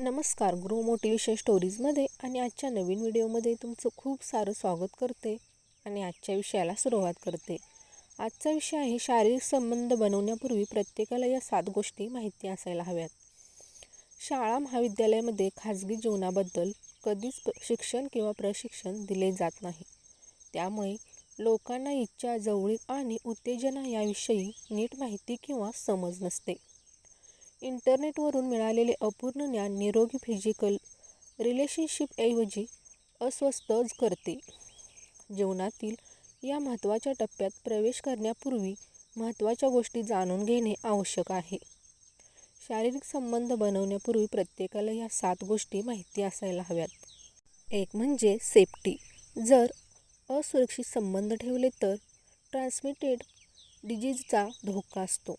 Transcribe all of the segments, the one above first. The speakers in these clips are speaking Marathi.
नमस्कार ग्रो मोटिवेशन स्टोरीजमध्ये आणि आजच्या नवीन व्हिडिओमध्ये तुमचं खूप सारं स्वागत करते आणि आजच्या विषयाला सुरुवात करते. आजचा विषय आहे शारीरिक संबंध बनवण्यापूर्वी प्रत्येकाला या सात गोष्टी माहिती असायला हव्यात. शाळा महाविद्यालयामध्ये खाजगी जीवनाबद्दल कधीच शिक्षण किंवा प्रशिक्षण दिले जात नाही. त्यामुळे लोकांना इच्छा जवळीक आणि उत्तेजना याविषयी नीट माहिती किंवा समज नसते. इंटरनेटवरून मिळालेले अपूर्ण ज्ञान निरोगी फिजिकल रिलेशनशिपऐवजी अस्वस्थच करते. जीवनातील या महत्त्वाच्या टप्प्यात प्रवेश करण्यापूर्वी महत्त्वाच्या गोष्टी जाणून घेणे आवश्यक आहे. शारीरिक संबंध बनवण्यापूर्वी प्रत्येकाला या सात गोष्टी माहिती असायला हव्यात. एक म्हणजे सेफ्टी जर असुरक्षित संबंध ठेवले तर ट्रान्समिटेड डिजीजचा धोका असतो.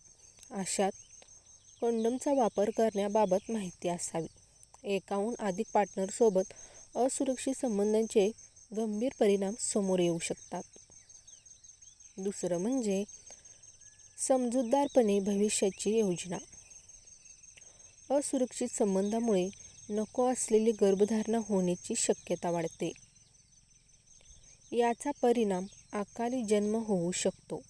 अशात कंडमचा वापर करण्याबाबत माहिती असावी. एकाहून अधिक पार्टनरसोबत असुरक्षित संबंधांचे गंभीर परिणाम समोर येऊ शकतात. दुसरं म्हणजे समजूतदारपणे भविष्याची योजना. असुरक्षित संबंधामुळे नको असलेली गर्भधारणा होण्याची शक्यता वाढते. याचा परिणाम अकाली जन्म होऊ शकतो.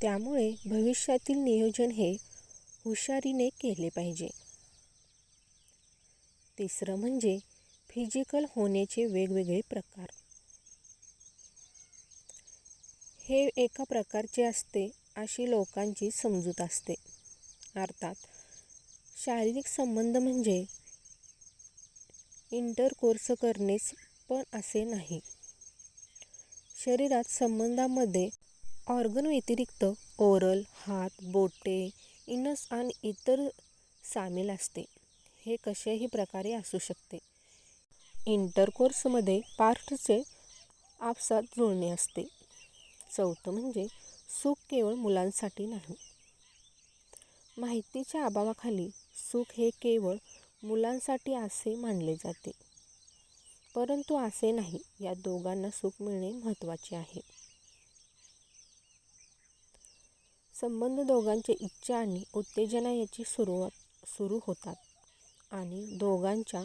त्यामुळे भविष्यातील नियोजन हे हुशारीने केले पाहिजे. तिसरं म्हणजे फिजिकल होण्याचे वेगवेगळे प्रकार. हे एका प्रकारचे असते अशी लोकांची समजूत असते. अर्थात शारीरिक संबंध म्हणजे इंटरकोर्स करणेच पण असे नाही. शरीरात संबंधामध्ये ऑर्गन व्यतिरिक्त ओरल हात बोटे इनस आणि इतर सामील असते. हे कशाही प्रकारे असू शकते. इंटरकोर्समध्ये पार्टचे आपसात जुळणे असते. चौथं म्हणजे सुख केवळ मुलांसाठी नाही. माहितीच्या अभावाखाली सुख हे केवळ मुलांसाठी असे मानले जाते. परंतु असे नाही. या दोघांना सुख मिळणे महत्त्वाचे आहे. संबंध दोघांचे इच्छा आणि उत्तेजना याची सुरुवात सुरू होतात आणि दोघांच्या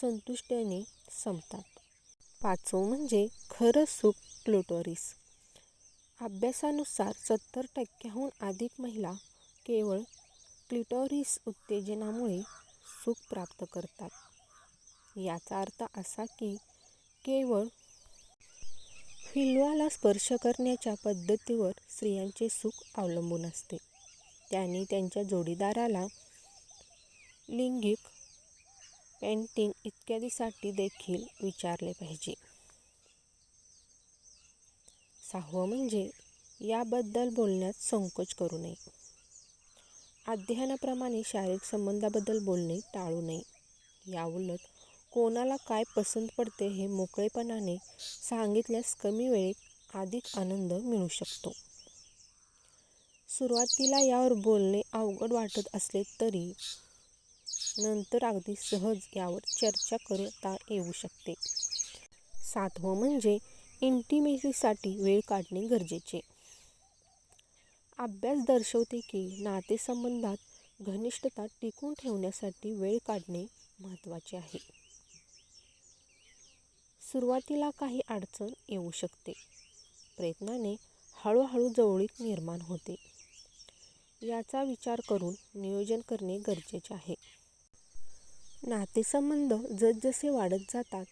संतुष्टीने संपतात. पाचवं म्हणजे खरं सुख क्लोटोरिस. अभ्यासानुसार सत्तर टक्क्याहून अधिक महिला केवळ क्लिटोरिस उत्तेजनामुळे सुख प्राप्त करतात. याचा अर्थ असा की केवळ हिलवाला स्पर्श करण्याच्या पद्धतीवर स्त्रियांचे सुख अवलंबून असते. त्यांनी त्यांच्या जोडीदाराला लिंगिक पेंटिंग इत्यादीसाठी देखील विचारले पाहिजे. सहावं म्हणजे याबद्दल बोलण्यात संकोच करू नये. अध्ययनाप्रमाणे शारीरिक संबंधाबद्दल बोलणे टाळू नये. याउलट कोणाला काय पसंत पडते हे मोकळेपणाने सांगितल्यास कमी वेळेत अधिक आनंद मिळू शकतो. सुरुवातीला यावर बोलणे अवघड वाटत असले तरी नंतर अगदी सहज यावर चर्चा करता येऊ शकते. सातवं म्हणजे इंटिमेसीसाठी वेळ काढणे गरजेचे. अभ्यास दर्शवते की नातेसंबंधात घनिष्ठता टिकून ठेवण्यासाठी वेळ काढणे महत्त्वाचे आहे. सुरुवातीला काही अडचण येऊ शकते. प्रयत्नाने हळूहळू जवळीक निर्माण होते. याचा विचार करून नियोजन करणे गरजेचे आहे. नातेसंबंध जसजसे वाढत जातात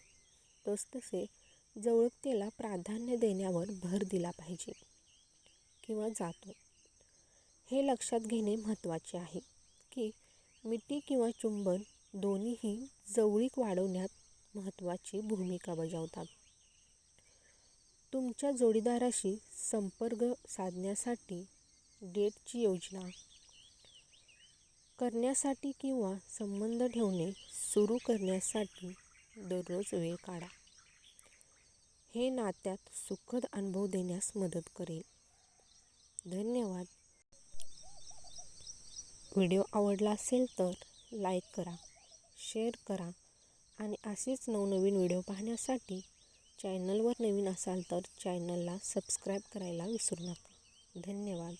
तसतसे जवळकतेला प्राधान्य देण्यावर भर दिला पाहिजे किंवा जातो. हे लक्षात घेणे महत्त्वाचे आहे की मिठी किंवा चुंबन दोन्हीही जवळीक वाढवण्यात महत्त्वाची भूमिका बजावतात. तुमच्या जोडीदाराशी संपर्क साधण्यासाठी डेटची योजना करण्यासाठी किंवा संबंध ठेवणे सुरू करण्यासाठी दररोज वेळ काढा. हे नात्यात सुखद अनुभव देण्यास मदत करेल. धन्यवाद. व्हिडिओ आवडला असेल तर लाईक करा शेअर करा. आणि असेच नवनवीन व्हिडिओ पाहण्यासाठी चॅनलवर नवीन असाल तर चॅनलला सबस्क्राईब करायला विसरू नका. धन्यवाद.